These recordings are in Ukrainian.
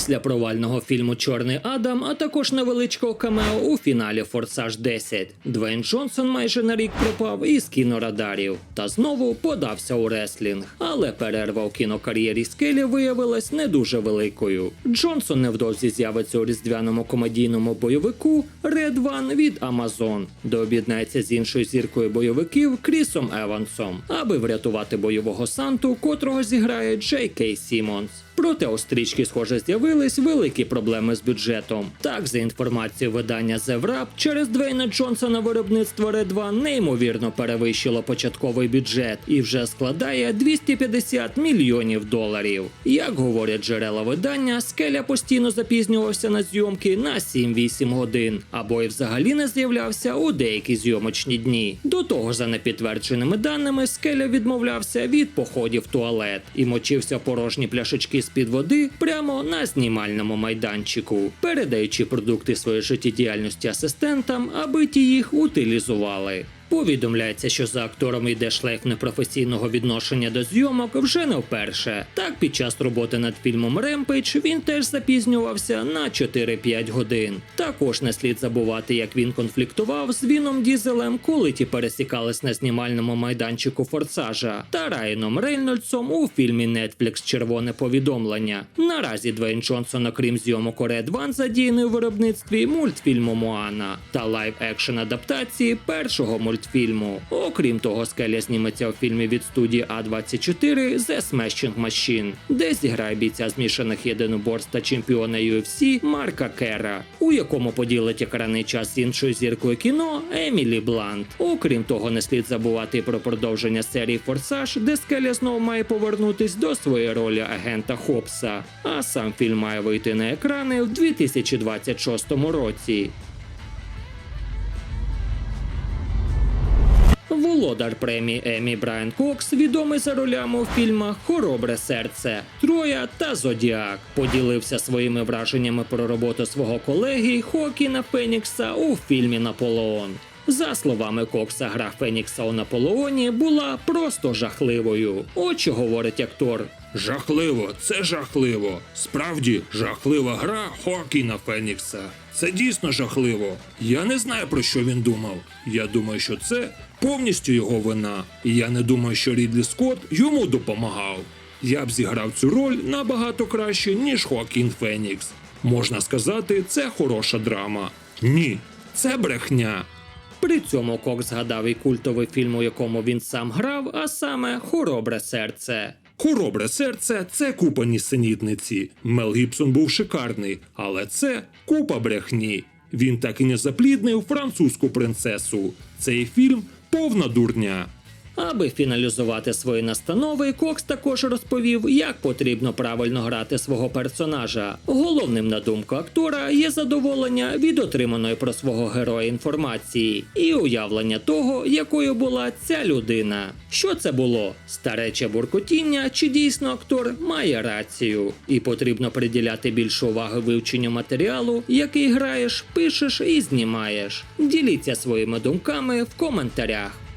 Після провального фільму Чорний Адам, а також невеличкого камео у фіналі Форсаж 10, Двейн Джонсон майже на рік пропав із кінорадарів та знову подався у реслінг. Але перерва у кінокар'єрі Скелі виявилась не дуже великою. Джонсон невдовзі з'явиться у різдвяному комедійному бойовику Red One від Amazon, де об'єднається з іншою зіркою бойовиків Крісом Евансом, аби врятувати бойового Санту, котрого зіграє Джей Кей Сімонс. Проте у стрічки, схоже, з'явились великі проблеми з бюджетом. Так, за інформацією видання The Wrap, через Двейна Джонсона виробництво Red One неймовірно перевищило початковий бюджет і вже складає 250 мільйонів доларів. Як говорять джерела видання, скеля постійно запізнювався на зйомки на 7-8 годин, або й взагалі не з'являвся у деякі зйомочні дні. До того за непідтвердженими даними, скеля відмовлявся від походів в туалет і мочився порожні пляшечки з-під води прямо на знімальному майданчику, передаючи продукти своєї життєдіяльності асистентам, аби ті їх утилізували. Повідомляється, що за актором йде шлейф непрофесійного відношення до зйомок вже не вперше. Так, під час роботи над фільмом Ремпейдж він теж запізнювався на 4-5 годин. Також не слід забувати, як він конфліктував з Віном Дізелем, коли ті пересікались на знімальному майданчику Форсажа, та Райаном Рейнольдсом у фільмі Netflix Червоне повідомлення. Наразі Двейн Джонсон, окрім зйомок Red One, задіяний у виробництві мультфільму Моана та лайв-екшн адаптації першого мультфільму. Окрім того, Скеля зніметься у фільмі від студії А24 The Smashing Machine, де зіграє бійця змішаних єдиноборств та чемпіона UFC Марка Кера, у якому поділить екранний час з іншою зіркою кіно Емілі Блант. Окрім того, не слід забувати про продовження серії Форсаж, де Скеля знову має повернутись до своєї ролі агента Хопса. А сам фільм має вийти на екрани в 2026 році. Володар премії Емі Брайан Кокс, відомий за ролями у фільмах Хоробре серце, Троя та Зодіак, поділився своїми враженнями про роботу свого колеги Хокіна Фенікса у фільмі Наполеон. За словами Кокса, гра Фенікса у Наполеоні була просто жахливою. От говорить актор. Жахливо, це жахливо. Справді жахлива гра Хокіна Фенікса. Це дійсно жахливо. Я не знаю про що він думав. Я думаю, що це повністю його вина. І я не думаю, що Рідлі Скотт йому допомагав. Я б зіграв цю роль набагато краще, ніж Хоакін Фенікс. Можна сказати, це хороша драма. Ні, це брехня. При цьому Кокс згадав і культовий фільм, у якому він сам грав, а саме Хоробре серце. Хоробре серце це купа нісенітниці. Мел Гібсон був шикарний, але це купа брехні. Він так і не запліднив французьку принцесу. Цей фільм повна дурня. Аби фіналізувати свої настанови, Кокс також розповів, як потрібно правильно грати свого персонажа. Головним на думку актора є задоволення від отриманої про свого героя інформації і уявлення того, якою була ця людина. Що це було? Старече буркотіння, чи дійсно актор має рацію? І потрібно приділяти більше уваги вивченню матеріалу, який граєш, пишеш і знімаєш. Діліться своїми думками в коментарях.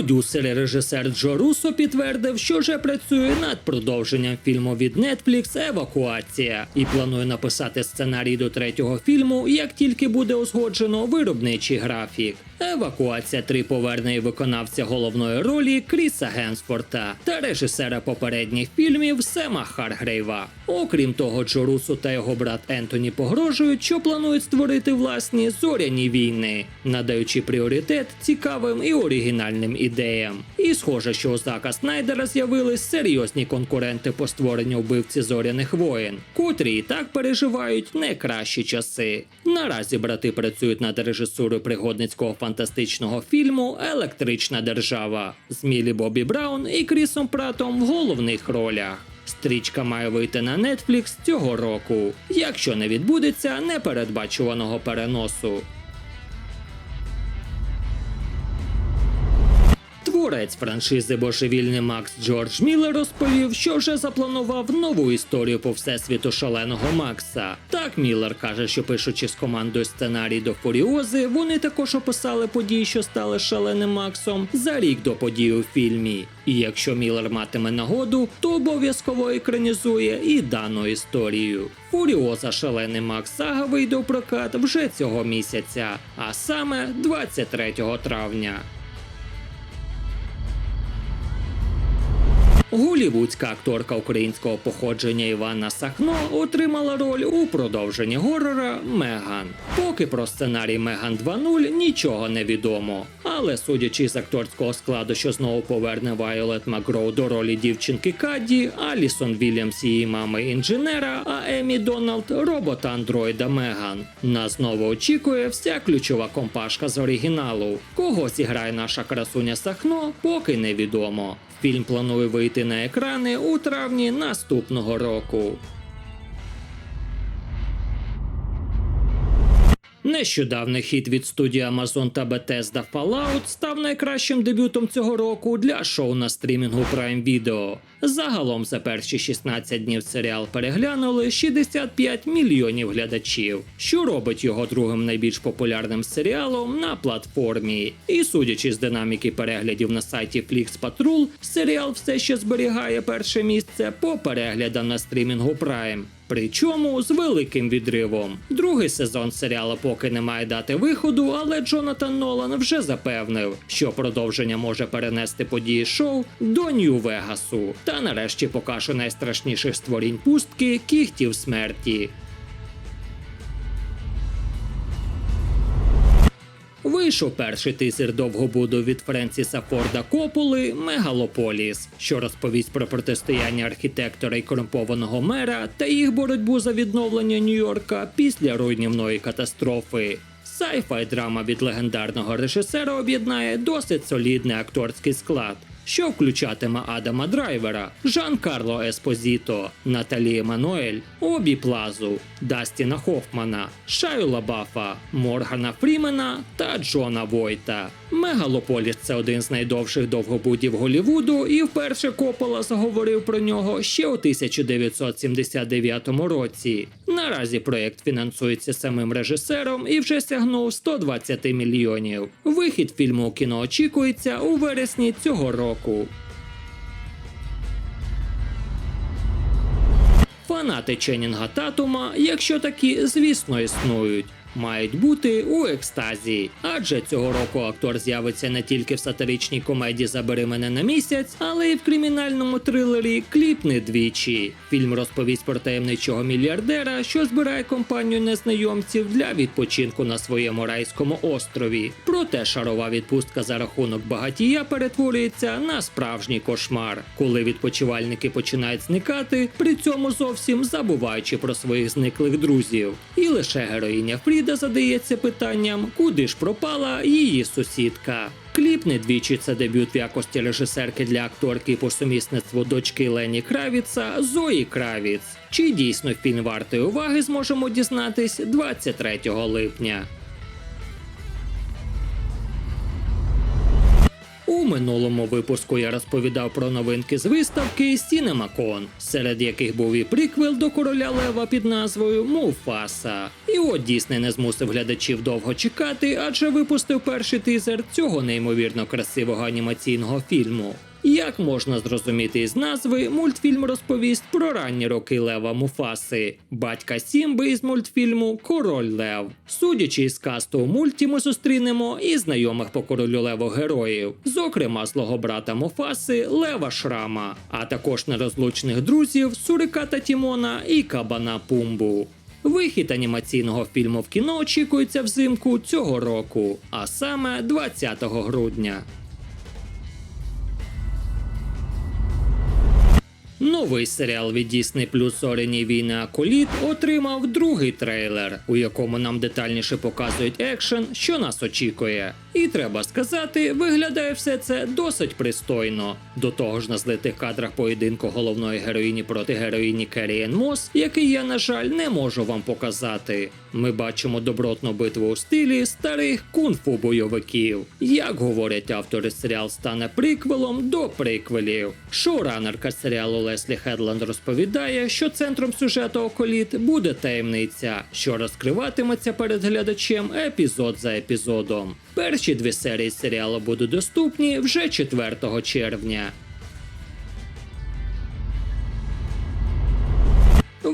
Продюсер режисер Джо Руссо підтвердив, що вже працює над продовженням фільму від Netflix Евакуація і планує написати сценарій до третього фільму, як тільки буде узгоджено виробничий графік. Евакуація 3 поверне виконавця головної ролі Кріса Генсфорта та режисера попередніх фільмів Сема Харгрейва. Окрім того, Джо Руссо та його брат Ентоні погрожують, що планують створити власні зоряні війни, надаючи пріоритет цікавим і оригінальним ідеям. І схоже, що у Зака Снайдера з'явились серйозні конкуренти по створенню вбивці зоряних воїн, котрі і так переживають не кращі часи. Наразі брати працюють над режисурою пригодницького фантастичного фільму Електрична держава з Мілі Бобі Браун і Крісом Пратом в головних ролях. Стрічка має вийти на Netflix цього року, якщо не відбудеться непередбачуваного переносу. Творець франшизи Божевільний Макс Джордж Міллер розповів, що вже запланував нову історію по всесвіту шаленого Макса. Так Міллер каже, що пишучи з командою сценарій до Фуріози, вони також описали події, що стали шаленим Максом за рік до подій у фільмі. І якщо Міллер матиме нагоду, то обов'язково екранізує і дану історію. Фуріоза Шалений Макс Сага вийде у прокат вже цього місяця, а саме 23 травня. Голівудська акторка українського походження Івана Сахно отримала роль у продовженні горора Меган. Поки про сценарій Меган 2.0 нічого не відомо. Але судячи з акторського складу, що знову поверне Вайолет Макгроу до ролі дівчинки Кадді, Алісон Вільямс її мами інженера, а Емі Дональд робота андроїда Меган. Нас знову очікує вся ключова компашка з оригіналу. Кого зіграє наша красуня Сахно, поки невідомо. Фільм планує вийти на екрани у травні наступного року. Нещодавний хіт від студії Amazon та Bethesda Fallout став найкращим дебютом цього року для шоу на стрімінгу Prime Video. Загалом за перші 16 днів серіал переглянули 65 мільйонів глядачів, що робить його другим найбільш популярним серіалом на платформі. І судячи з динаміки переглядів на сайті Flix Patrol, серіал все ще зберігає перше місце по переглядам на стрімінгу Prime. Причому з великим відривом. Другий сезон серіалу поки не має дати виходу, але Джонатан Нолан вже запевнив, що продовження може перенести події шоу до Нью-Вегасу та нарешті покаже найстрашніших створінь пустки кіхтів смерті. Вийшов перший тизер довгобуду від Френсіса Форда Кополи Мегалополіс, що розповість про протистояння архітектора і корумпованого мера та їх боротьбу за відновлення Нью-Йорка після руйнівної катастрофи. Сайфай драма від легендарного режисера об'єднає досить солідний акторський склад, що включатиме Адама Драйвера, Жан Карло Еспозіто, Наталі Еммануель, Обі Плазу, Дастіна Хофмана, Шаю Лабафа, Моргана Фрімена та Джона Войта. Мегалополіс це один з найдовших довгобудів Голівуду, і вперше Коппола заговорив про нього ще у 1979 році. Наразі проєкт фінансується самим режисером і вже сягнув 120 мільйонів. Вихід фільму у кіно очікується у вересні цього року. Фанати Ченнінга Татума, якщо такі, звісно, існують. Мають бути у екстазі, адже цього року актор з'явиться не тільки в сатиричній комедії Забери мене на місяць, але й в кримінальному трилері Кліпни двічі. Фільм розповість про таємничого мільярдера, що збирає компанію незнайомців для відпочинку на своєму райському острові. Проте шарова відпустка за рахунок багатія перетворюється на справжній кошмар, коли відпочивальники починають зникати, при цьому зовсім забуваючи про своїх зниклих друзів. І лише героїня Фріда задається питанням, куди ж пропала її сусідка. Кліп не двічі це дебют в якості режисерки для акторки по сумісництву дочки Лені Кравіца Зої Кравіц. Чи дійсно фільм вартий уваги зможемо дізнатись 23 липня. Минулому випуску я розповідав про новинки з виставки CinemaCon, серед яких був і приквел до короля Лева під назвою Муфаса. І от Дісней не змусив глядачів довго чекати, адже випустив перший тизер цього неймовірно красивого анімаційного фільму. Як можна зрозуміти із назви, мультфільм розповість про ранні роки Лева Муфаси, батька Сімби із мультфільму Король Лев. Судячи із касту у мульті, ми зустрінемо і знайомих по королю Леву героїв, зокрема злого брата Муфаси Лева Шрама, а також нерозлучних друзів Суриката Тімона і Кабана Пумбу. Вихід анімаційного фільму в кіно очікується взимку цього року, а саме 20 грудня. Новий серіал від Disney Plus Зоряні війни Аколіт отримав другий трейлер, у якому нам детальніше показують екшен, що нас очікує. І треба сказати, виглядає все це досить пристойно. До того ж, на злитих кадрах поєдинку головної героїні проти героїні Керріен Мос, який я, на жаль, не можу вам показати. Ми бачимо добротну битву у стилі старих кунг-фу бойовиків. Як говорять автори, серіал стане приквелом до приквелів. Шоуранерка серіалу Леслі Хедланд розповідає, що центром сюжету околіт буде таємниця, що розкриватиметься перед глядачем епізод за епізодом. Перші дві серії серіалу будуть доступні вже 4 червня.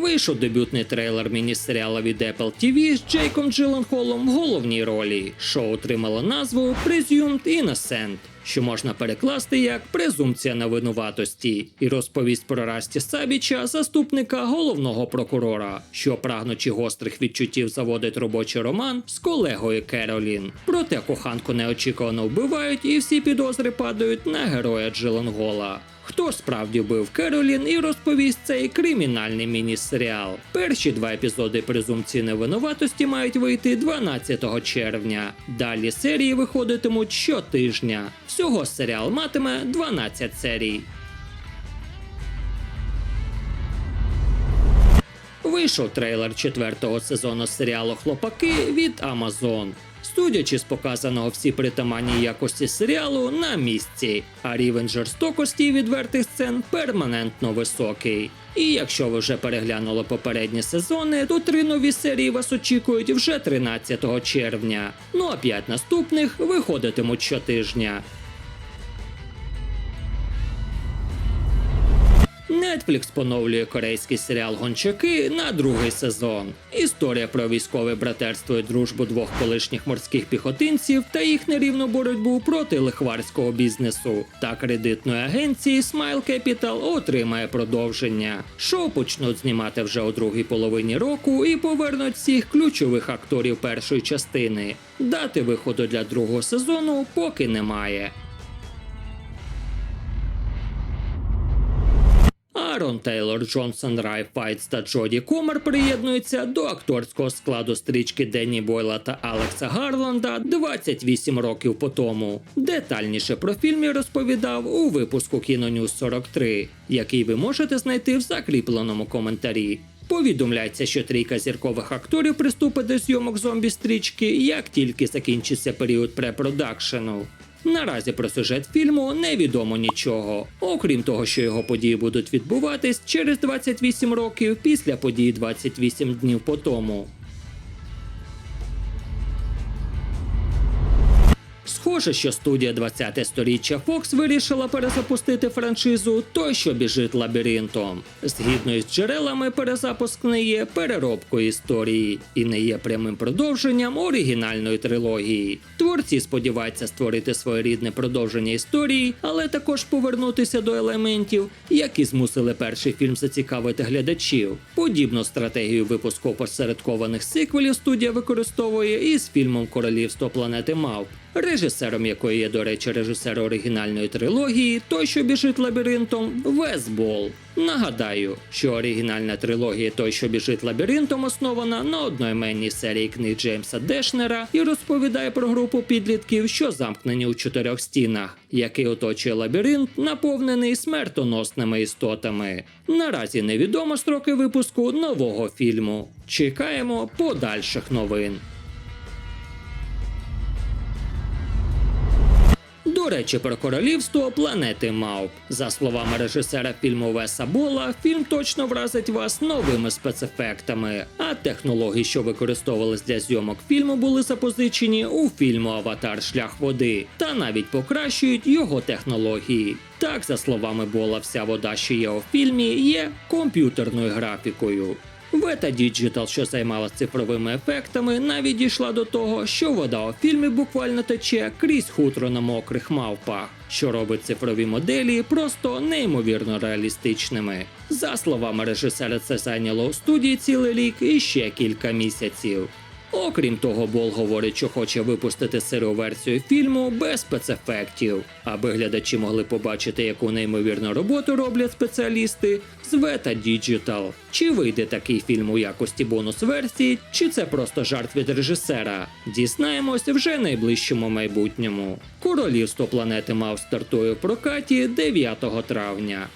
Вийшов дебютний трейлер міні-серіалу від Apple TV з Джейком Джилленхолом в головній ролі. Шоу отримало назву Presumed Innocent, що можна перекласти як презумпція невинуватості, і розповість про Расті Сабіча, заступника головного прокурора, що прагнучи гострих відчуттів заводить робочий роман з колегою Керолін. Проте коханку неочікувано вбивають, і всі підозри падають на героя Джилленгола. Хто справді вбив Керолін і розповість цей кримінальний міні-серіал. Перші два епізоди презумпції невинуватості мають вийти 12 червня. Далі серії виходитимуть щотижня. Всього серіал матиме 12 серій. Вийшов трейлер четвертого сезону серіалу Хлопаки від Amazon. Судячи з показаного всі притаманні якості серіалу на місці, а рівень жорстокості відвертих сцен перманентно високий. І якщо ви вже переглянули попередні сезони, то три нові серії вас очікують вже 13 червня. Ну а п'ять наступних виходитимуть щотижня. Netflix поновлює корейський серіал Гончаки на другий сезон. Історія про військове братерство і дружбу двох колишніх морських піхотинців та їх нерівну боротьбу проти лихварського бізнесу та кредитної агенції Smile Capital отримає продовження. Шоу почнуть знімати вже у другій половині року і повернуть всіх ключових акторів першої частини. Дати виходу для другого сезону поки немає. Аарон Тейлор, Джонсон Рай Файтс та Джоді Комер приєднуються до акторського складу стрічки Денні Бойла та Алекса Гарланда 28 років по тому. Детальніше про фільм я розповідав у випуску Кінонюз 43, який ви можете знайти в закріпленому коментарі. Повідомляється, що трійка зіркових акторів приступить до зйомок зомбі стрічки, як тільки закінчиться період препродакшену. Наразі про сюжет фільму невідомо нічого, окрім того, що його події будуть відбуватись через 28 років після подій 28 днів по тому. Схоже, що студія 20-те сторіччя Fox вирішила перезапустити франшизу Той, що біжить лабіринтом. Згідно із джерелами, перезапуск не є переробкою історії і не є прямим продовженням оригінальної трилогії. Творці сподіваються створити своєрідне продовження історії, але також повернутися до елементів, які змусили перший фільм зацікавити глядачів. Подібну стратегію випуску посередкованих сиквелів студія використовує із фільмом Королівство планети Мавп режисером якої є, до речі, режисер оригінальної трилогії, той, що біжить лабіринтом, Вес Бол. Нагадаю, що оригінальна трилогія Той, що біжить лабіринтом, основана на одноіменній серії книг Джеймса Дешнера і розповідає про групу підлітків, що замкнені у чотирьох стінах, який оточує лабіринт, наповнений смертоносними істотами. Наразі невідомо строки випуску нового фільму. Чекаємо подальших новин. Речі, про королівство планети Мавп. За словами режисера фільму Веса Бола, фільм точно вразить вас новими спецефектами. А технології, що використовувались для зйомок фільму, були запозичені у фільму Аватар Шлях води та навіть покращують його технології. Так, за словами Бола, вся вода, що є у фільмі, є комп'ютерною графікою. Вета Digital, що займалася цифровими ефектами, навіть дійшла до того, що вода у фільмі буквально тече крізь хутро на мокрих мавпах, що робить цифрові моделі просто неймовірно реалістичними. За словами режисера, це зайняло у студії цілий рік і ще кілька місяців. Окрім того, Бол говорить, що хоче випустити сиру версію фільму без спецефектів, аби глядачі могли побачити, яку неймовірну роботу роблять спеціалісти з Veta Digital. Чи вийде такий фільм у якості бонус-версії, чи це просто жарт від режисера? Дізнаємось вже найближчому майбутньому. Королівство планети Мав стартує в прокаті 9 травня.